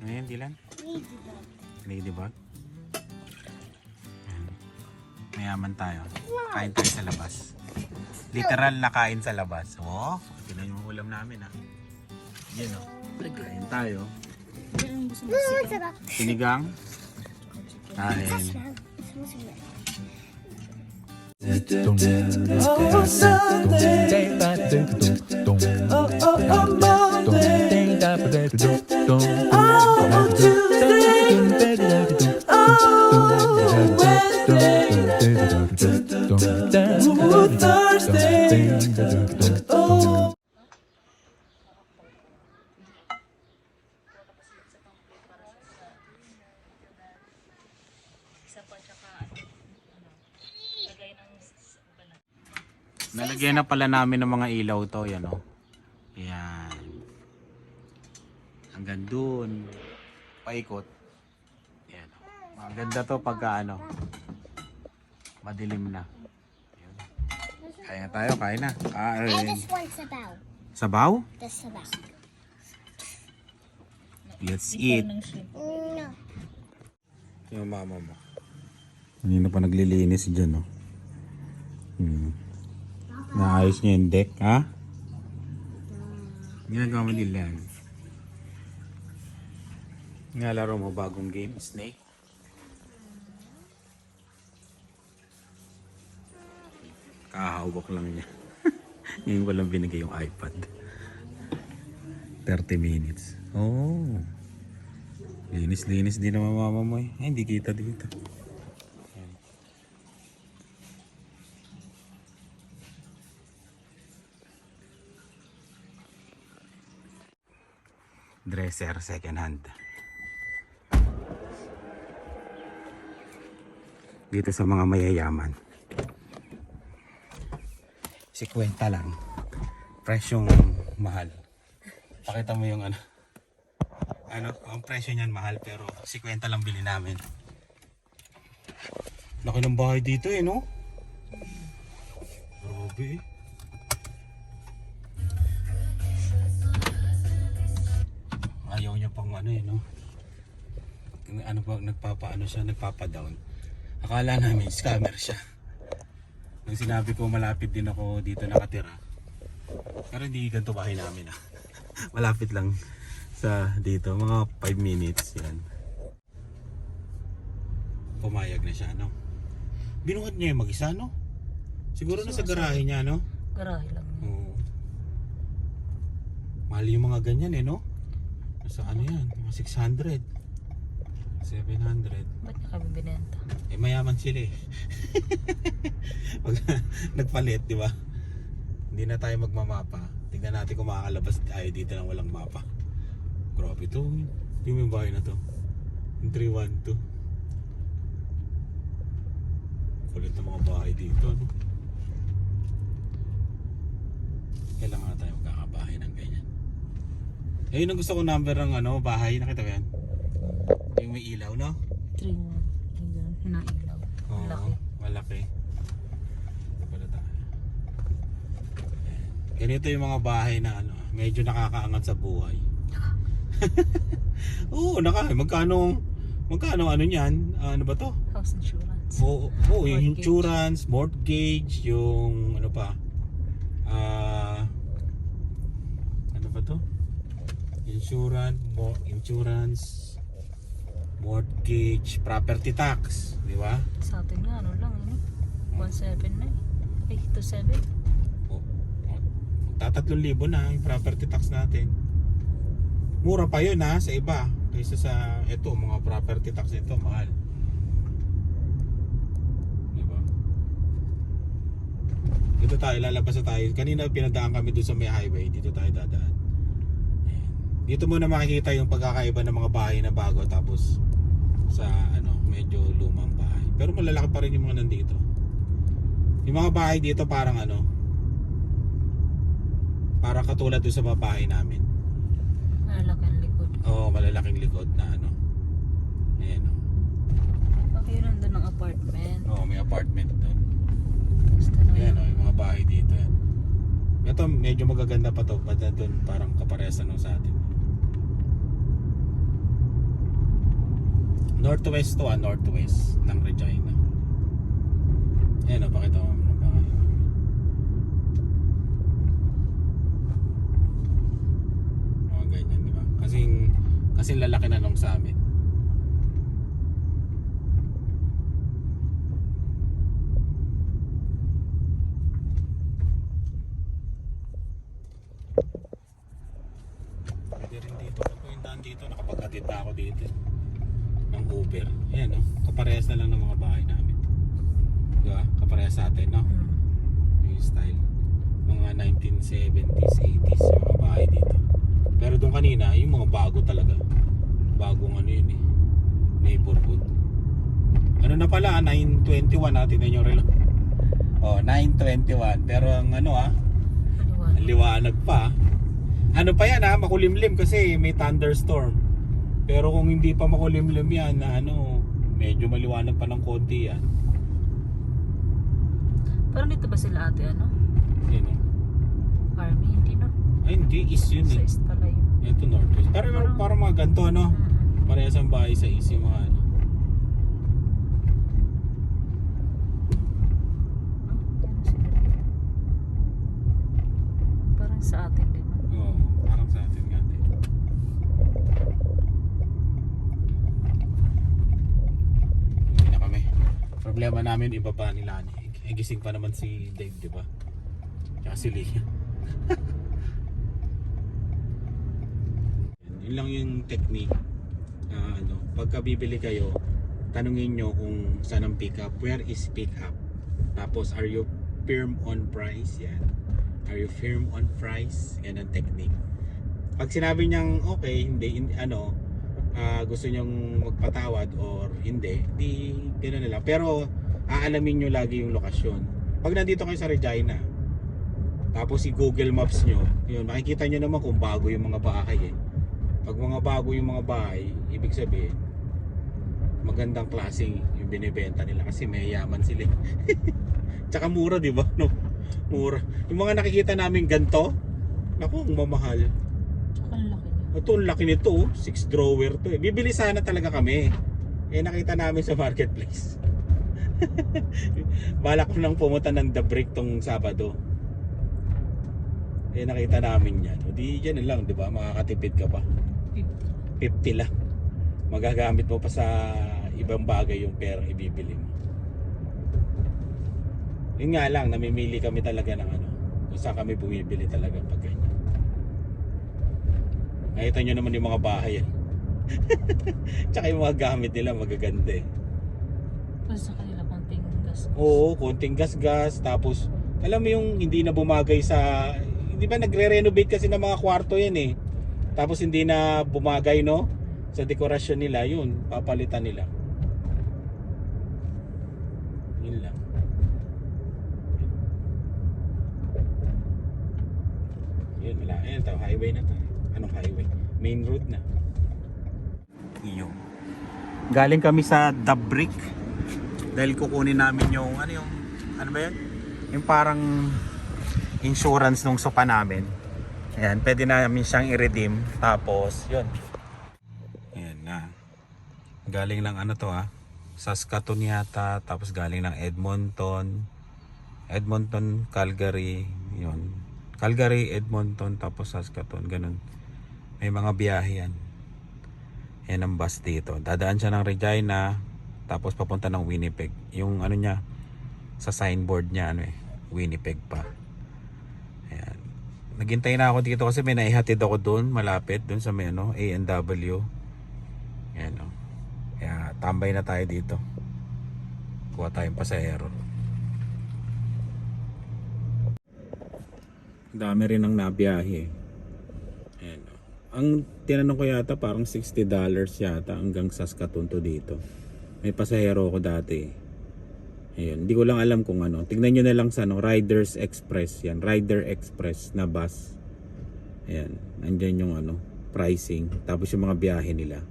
Ngayon, Dilan? Ladybug. Ladybug. Ayan. Mayaman tayo. Kain tayo sa labas. Literal na kain sa labas. Oh, tinan yung ulam namin ah. Yan oh. Kain tayo. Mm. Sinigang. Kain. Oh, Sunday. Oh, oh, oh, Monday. Oh, Tuesday. Wednesday. Thursday. Oh. Nalagyan na pala namin ng mga ilaw to. Yan oh. Yan. Hanggang dun. Paikot. Yan oh. Maganda to pagka ano. Madilim na. Yan. Kaya tayo, kaya na. I Kain. just want sabaw. Sabaw? Just sabaw. Let's eat. No. Yung mama mo. Kanina pa naglilinis dyan, no? Hmm. Naayos niya yung deck, ha? Ginagawa mo nila yan. Nalaro mo bagong game, Snake? Kahawak lang niya. Ngayon ko lang binigay yung iPad. 30 minutes. Oh. Linis-linis din naman mama mo eh. Hindi kita dito. Dresser second hand. Dito sa mga mayayaman. Si kwenta lang. Presyong mahal. Pakita mo yung ano. Ano, ang presyo niyan mahal pero 50 lang bili namin. Laki ng bahay dito eh, no? Grabe eh. Ayaw niya pang ano eh, no? Ano ba, nagpapaano siya, nagpapadown. Akala namin scammer siya. Nung sinabi ko malapit din ako dito nakatira. Pero hindi ganito bahay namin ah. malapit lang sa dito, mga 5 minutes yan. Pumayag na siya, no? Binuhat niya yung mag-isa, no? Siguro na sa garahe niya, no? Garahe lang. Oo. Mahal yung mga ganyan eh, no? Nasa ano yan? Mga 600. 700. Ba't niya kami binenta? Eh, mayaman sila eh. Pag nagpalit, di ba? Hindi na tayo magmamapa. Tingnan natin kung makakalabas tayo dito ng walang mapa. Grabe to. Yung yung bahay na to. Yung 312. Kulit ng mga bahay dito, no? Kailangan na tayo magkakabahay ng ganyan. Ayun ang gusto ko number ng ano, bahay. Nakita mo yan? Yung may ilaw, no? Tring. Yung hinailaw. Oo, Laki. malaki. Ito pala tayo. Ganito yung mga bahay na ano, medyo nakakaangat sa buhay. Oo, naka, magkano, magkano ano niyan? Ano ba to? House insurance. Oo, oo yung Mortgage. insurance, mortgage, yung ano pa? Ah, ano ba to? Insurance, mo, insurance, mortgage, property tax, di ba? Sa atin nga, ano lang, ano? 1.7 na eh. Ay, 2.7. O, Magtatatlong libo na yung property tax natin. Mura pa yun ha sa iba. Kaysa sa ito, mga property tax nito, mahal. Diba? Dito tayo, lalabas na tayo. Kanina pinadaan kami doon sa may highway. Dito tayo dadaan. Dito mo na makikita yung pagkakaiba ng mga bahay na bago tapos sa ano, medyo lumang bahay. Pero malalaki pa rin yung mga nandito. Yung mga bahay dito parang ano, parang katulad doon sa bahay namin. Malalaki ang likod. Oo, malalaking likod na ano. Ayan o. Okay, yun nandun ng apartment. Oo, may apartment doon. Ayan o, yun. yung mga bahay dito. Ito, medyo magaganda pa to. Ba't doon parang kaparesa nung sa atin. Northwest to ah, northwest ng Regina. Ayan, oh, pakita. Mga ganyan, di ba? Kasing, kasing lalaki na nung sa amin. Pwede rin dito. Pag yung daan dito, nakapaghatid na ako dito. Ng Uber. Ayan, no? Kaparehas na lang ng mga bahay namin. Di ba? Kaparehas sa atin, no? Hmm. Yung style. Mga 1970s, 80s yung mga bahay dito. Pero doon kanina, yung mga bago talaga. Bagong ano yun eh. Neighborhood. Ano na pala, 921 natin na yung relo. Oh, 921. Pero ang ano ah, Liwanag. pa. Ano pa yan ha, makulimlim kasi may thunderstorm. Pero kung hindi pa makulimlim yan na ano, medyo maliwanag pa ng konti yan. Parang dito ba sila ate ano? Yun eh. Army, hindi no? Ay hindi, is yun Sa eh. east pala yun. Ito northwest. Parang, parang, parang mga ganito ano. Hmm. Parehas ang bahay sa is yung mga ano. Ah, yan sila dito. Parang sa atin din no? Oo, parang sa atin nga din. Uwi na kami. Problema namin ibaba ni Lani. Eh, gising pa naman si Dave, di ba? Tsaka si Lee. Yun lang yung technique. na ano, pagka bibili kayo, tanungin nyo kung saan ang pick up. Where is pick up? Tapos, are you firm on price? Yan. Are you firm on price? Yan ang technique. Pag sinabi niyang okay, hindi, hindi ano, ah, gusto niyang magpatawad or hindi, di gano'n na lang. Pero aalamin niyo lagi yung lokasyon. Pag nandito kayo sa Regina, tapos i Google Maps nyo, yun, makikita nyo naman kung bago yung mga bahay eh. Pag mga bago yung mga bahay, ibig sabihin, magandang klase yung binibenta nila kasi may yaman sila. eh. Tsaka mura, di ba? No? Mura. Yung mga nakikita namin ganto, naku, ang mamahal. Tsaka ang laki niya. Ito, ang laki nito. oh. Six drawer to eh. Bibili sana talaga kami. Eh, nakita namin sa marketplace. Balak ko nang pumunta ng The Brick tong Sabado. Eh, nakita namin yan. O di dyan na lang, di ba? Makakatipid ka pa. 50 lang. Magagamit mo pa sa ibang bagay yung perang ibibili mo. Yun nga lang, namimili kami talaga ng ano. Kung saan kami bumibili talaga pag ganyan. Nakita nyo naman yung mga bahay. Tsaka yung mga gamit nila magaganda eh. Kasi sa kanila konting gas. Oo, konting gas-gas. Tapos, alam mo yung hindi na bumagay sa... Di ba nagre-renovate kasi ng mga kwarto yan eh. Tapos hindi na bumagay no? Sa dekorasyon nila, yun, papalitan nila. Yun lang. Yun, wala. Ayan, to, highway na to. Main road na. Iyo. Galing kami sa The Brick dahil kukunin namin yung ano yung ano ba yun? Yung parang insurance nung sopa namin. Ayan, pwede namin siyang i-redeem. Tapos, yun. Ayan na. Galing lang ano to ha. Saskatoon yata. Tapos galing ng Edmonton. Edmonton, Calgary. Yun. Calgary, Edmonton, tapos Saskatoon. Ganun. May mga biyahe yan. Yan ang bus dito. Dadaan siya ng Regina. Tapos papunta ng Winnipeg. Yung ano niya, sa signboard niya, ano eh, Winnipeg pa. Ayan. Naghintay na ako dito kasi may naihatid ako doon, malapit, doon sa may ano, A&W. Ayan o. Kaya tambay na tayo dito. Kuha tayong pasahero. Dami rin ang nabiyahe. O. Ang tinanong ko yata parang $60 yata hanggang Saskatoon to dito. May pasahero ako dati. Ayun, hindi ko lang alam kung ano. Tignan nyo na lang sa ano, Riders Express yan. Rider Express na bus. Ayan, nandyan yung ano, pricing. Tapos yung mga biyahe nila.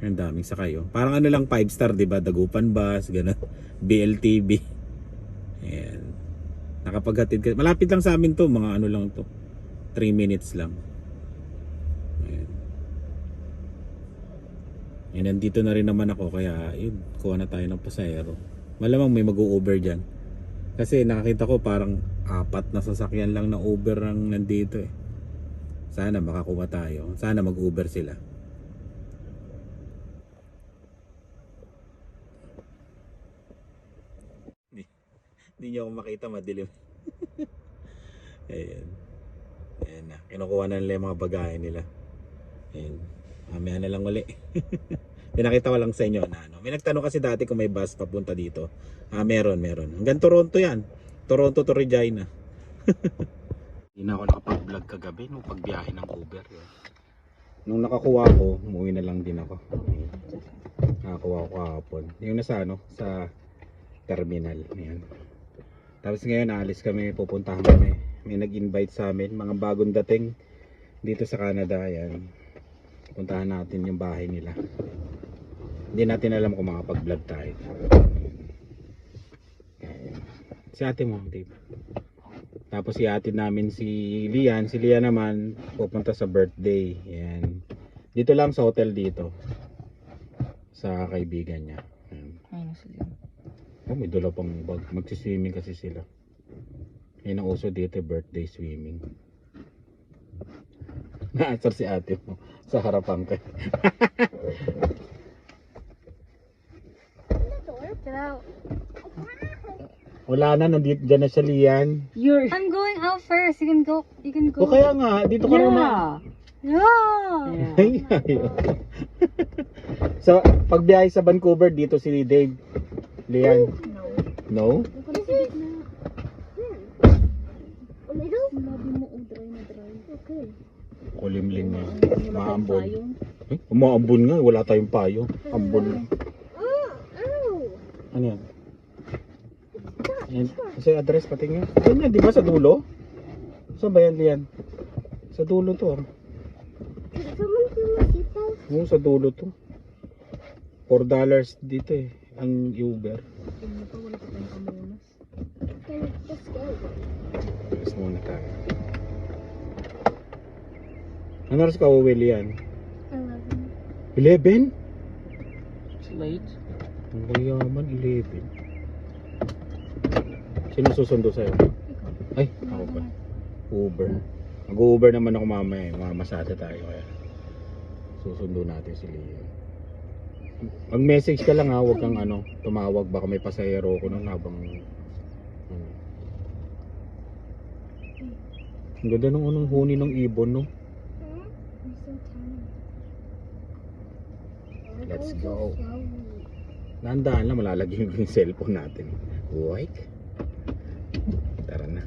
Ang daming sakayo. Parang ano lang 5 star, 'di ba? Dagupan bus, ganun. BLTB. Ayan. Nakapaghatid ka. Malapit lang sa amin 'to, mga ano lang 'to. 3 minutes lang. Ayan. Eh, nandito na rin naman ako kaya yun, kuha na tayo ng pasahero. Malamang may mag-Uber dyan. Kasi nakakita ko parang apat na sasakyan lang na Uber ang nandito eh. Sana makakuha tayo. Sana mag-Uber sila. Hindi niyo ako makita madilim. Ayan. Ayan na. Kinukuha na nila yung mga bagahe nila. Ayan. Mamaya na lang uli. Pinakita ko lang sa inyo na ano. May nagtanong kasi dati kung may bus papunta dito. Ah, meron, meron. Hanggang Toronto yan. Toronto to Regina. Hindi na ako nakapag-vlog kagabi nung pagbiyahe ng Uber. Yun. Nung nakakuha ko, umuwi na lang din ako. Nakakuha ko kahapon. Yung nasa ano, sa terminal. Ayan. Tapos ngayon, aalis kami, pupuntahan kami. May nag-invite sa amin, mga bagong dating dito sa Canada. Ayan. Puntahan natin yung bahay nila. Hindi natin alam kung makapag-vlog tayo. Ayan. Si ate mo, Dave. Tapos si ate namin si Lian. Si Lian naman pupunta sa birthday. Ayan. Dito lang sa hotel dito. Sa kaibigan niya. Ayun. Oh, may dala pang bag. Magsiswimming kasi sila. Yan ang uso dito, birthday swimming. Naasar si ate mo sa harapan out. Wala na, nandito dyan na siya Lian. You're... I'm going out first. You can go. You can O kaya nga, dito ka naman. Yeah. Ay, ayaw. so, pagbiyahe sa Vancouver, dito si Dave. Lian. No? A little? Labi mo, oh, dry na dry. Okay. Kulimlim na. Maambon. Eh, umaambon nga. Wala tayong payo. Ambon. Oh, ow. Ano yan? Yan. Kasi address pati nga. Yan yan, di ba sa dulo? Saan ba yan, Lian? Sa dulo to. ah. Oo, sa dulo to. 4 dollars dito eh. Ang Uber. Ano pa, wala pa tayong kamunas. Then let's go. Alis muna tayo. Ano oras ka uwi, Lian? Eleven. 11? It's late. Ang yaman, 11. Sino susundo sa'yo? Ay, ako pa. Uber. Mag-Uber naman ako mamaya eh. Mamasada tayo kaya. Susundo natin si Leo. Mag-message ka lang ha, huwag kang ano, tumawag. Baka may pasahero ko nun habang... ano. Ang ganda ng unang huni ng ibon, no? Hmm? I'm so tired. Let's go. Nandaan lang, malalagyan ko yung cellphone natin. Wike? Tara na.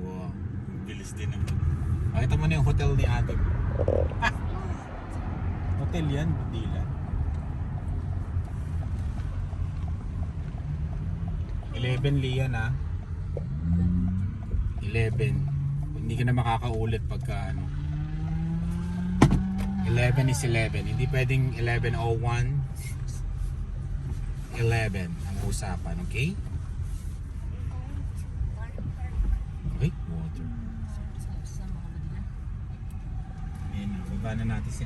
Wow, bilis din naman. Pakita mo na yung hotel ni. Ah! Hotel yan, lang. 11 Lian ah. 11. Hindi ka na makakaulit pagka ano. 11 is 11. Hindi pwedeng 11.01. 11 ang usapan, okay? Okay, water. Ayan, baba na natin si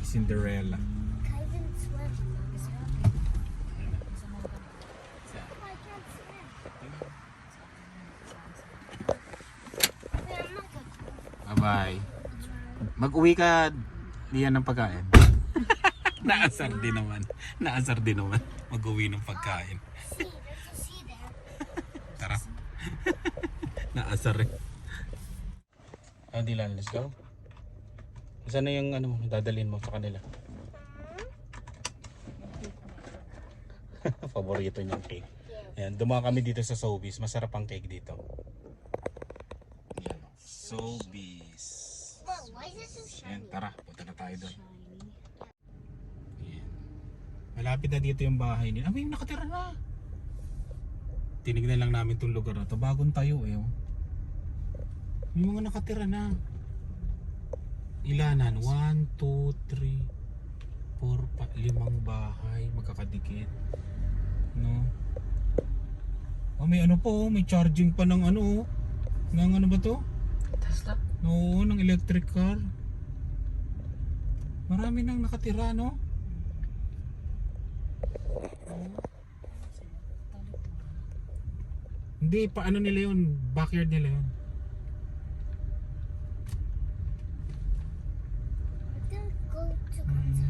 si Cinderella. I can swim. Ayan na. I can't swim. I'm not gonna Bye-bye. Mag-uwi ka diyan ng pagkain. Naasar din naman. Naasar din naman. Mag-uwi ng pagkain. Tara. Naasar eh. Ah, Dylan, let's go. Saan na yung ano, dadalhin mo sa kanila? Paborito niyang cake. Ayan, dumaan kami dito sa Sobeys. Masarap ang cake dito. Sobeys. Whoa, why is this so Ayan, tara, punta na tayo doon. Ayan. Malapit na dito yung bahay nila. Ah, may nakatira na. Tinignan lang namin itong lugar na to. Bagong tayo eh. oh. May mga nakatira na. Ilanan? 1, 2, 3, 4, pa, limang bahay. Magkakadikit. No? Oh, may ano po, may charging pa ng ano. oh. Ng ano ba to? Tesla? Oo, ng electric car. Marami nang nakatira, no? Hindi, paano nila yun? Backyard nila yun.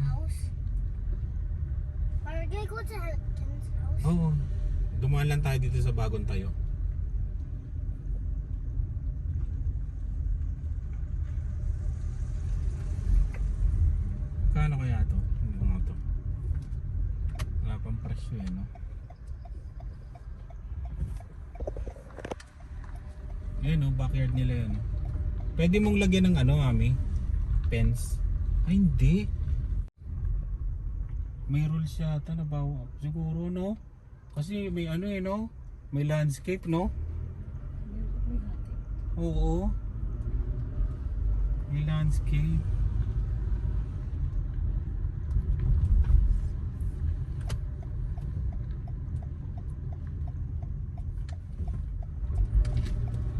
House. Oo. Dumaan lang tayo dito sa bagong tayo. Kano kaya to? Yung mga to. Wala pang presyo eh, no? Ayun, no? Backyard nila yun. Pwede mong lagyan ng ano, mami? Pens. Ay, hindi. May rules yata na bawa. Siguro, no? Kasi may ano eh, no? May landscape, no? Oo. May landscape.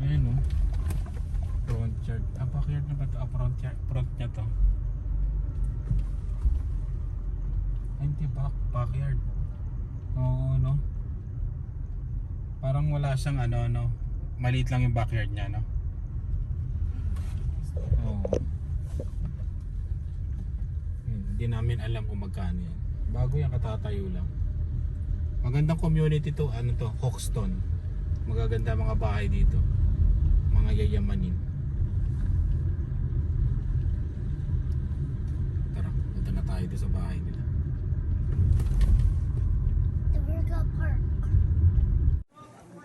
Ayan, no? Front yard. Ah, ito? Ah, front niya to. Hindi, back, backyard. Oo, no? Parang wala siyang ano, no? Maliit lang yung backyard niya, no? Oo. Hmm, Hindi namin alam kung magkano yan. Bago yan, katatayo lang. Magandang community to, ano to, Hoxton. Magaganda mga bahay dito. Mga yayamanin. Tara, punta na tayo doon sa bahay nila. The Virga Park.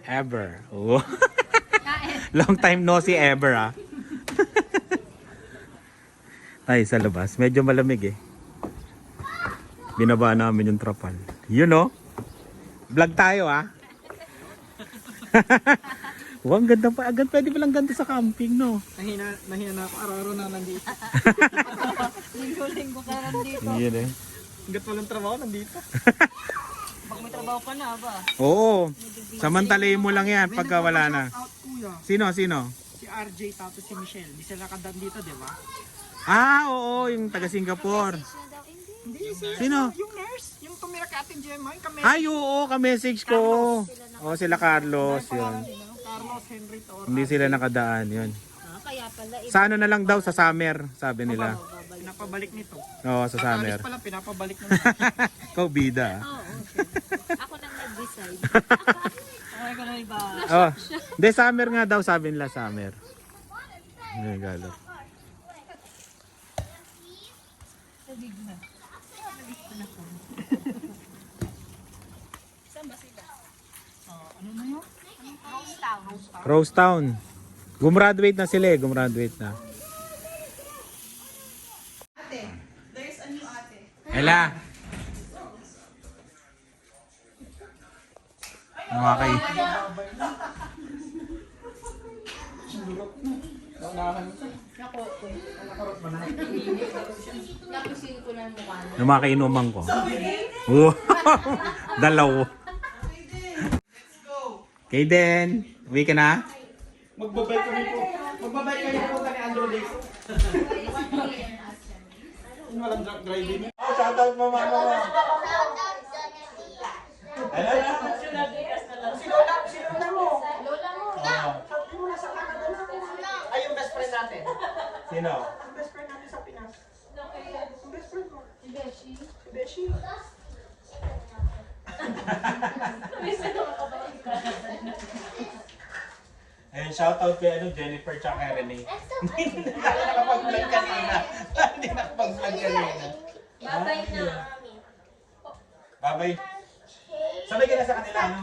Ever. Oh. Long time no see ever ah. Ay, sa labas. Medyo malamig eh. Binaba namin yung trapal. You know? Vlog tayo ah. wow, ang ganda pa. Agad pwede palang ganda sa camping, no? Nahina, nahina na ako. Araw-araw na nandito. Linggo-linggo ka nandito. Yun eh. Hanggat walang trabaho, nandito. Pag may trabaho ka na ba? Oo. Samantalayin mo lang yan pagka wala na. Out, kuya. Sino, sino? Si RJ tapos si Michelle. Di sila kadam dito, di ba? Ah, oo. Yung taga Singapore. Hindi, si Sino? yung nurse. Yung tumira kay Ate Gemma. Yung kami. Ay, oo. Ka-message ko. Oo, sila Carlos. Yun. Carlos, Henry Toro. Hindi sila nakadaan, yun. Ah, kaya pala. Sa ano na lang daw, sa summer, sabi nila. Pinapabalik nito. Oo, sa summer. Alis pala, pinapabalik na. Ikaw bida. Oo, okay. Ako nang nag-decide. Ay, ko na iba. Oh, hindi, summer nga daw, sabi nila summer. Ay, galo. ano na yun? Rose Town. Gumraduate na sila eh, gumraduate na. Ella. Mga kay... Lumakainuman ko. Wow. Dalaw. Kaden, uwi ka na? Magbabay kami po. Magbabay kayo po kay Andrew Days. Walang driving. Shoutout mo mama mo. Si Lola, si Lola mo. Lola mo. Sabi mo na sa Canada na. Ay, yung best friend natin. Sino? Yung best friend natin sa Pinas. Yung best friend mo. Si Beshi. Si Beshi. Ayun, shoutout kay ano, Jennifer tsaka Renee. Hindi nakapag-vlog kanina. Hindi nakapag-vlog kanina. Babay na. Babay. Sabay ka na sa kanila, no?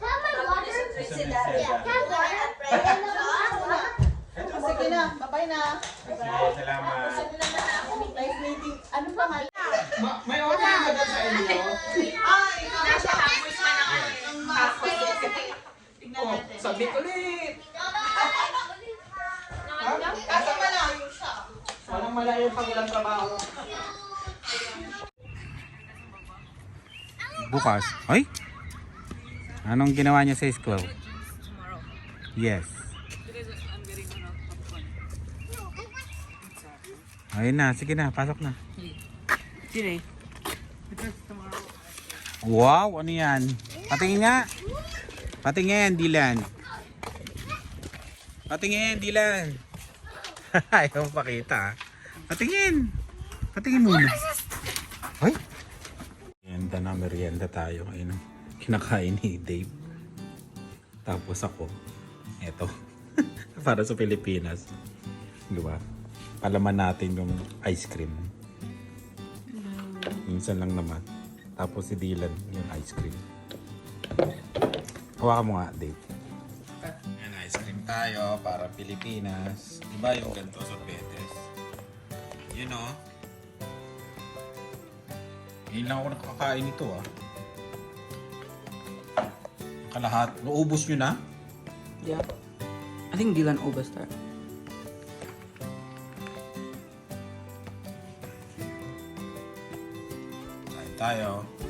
Have my water? Sila. Have water? Sige na, babay na. Sige, salamat. Nice meeting. Ano pa nga? Ma- May order ba dyan sa inyo? Ay, nasa hamoy pa na ng tapos. Tingnan Oh, natin. sabit ulit. Kaso malayo siya. Walang malayo pag walang trabaho. Bukas. Ay? Anong ginawa niya sa school? Yes. Ayun na, sige na, pasok na. Sino Wow, ano yan? Patingin nga. Patingin, Dylan. Patingin, Dylan. Ayaw pakita. ah. Patingin. Patingin muna. Ay. Merienda na, merienda tayo. Ayun, kinakain ni Dave. Tapos ako, eto. Para sa Pilipinas. Di ba? Palaman natin yung ice cream. Minsan lang naman. Tapos si Dylan yung ice cream. Hawakan mo nga, Dave. Yan, ice cream tayo para Pilipinas. Di ba yung ganito sorbetes? Yun o. Ngayon lang ako nakakain nito ah. Kalahat. Naubos nyo na? Yeah. I think Dylan Obastar. Kain tayo. Kain.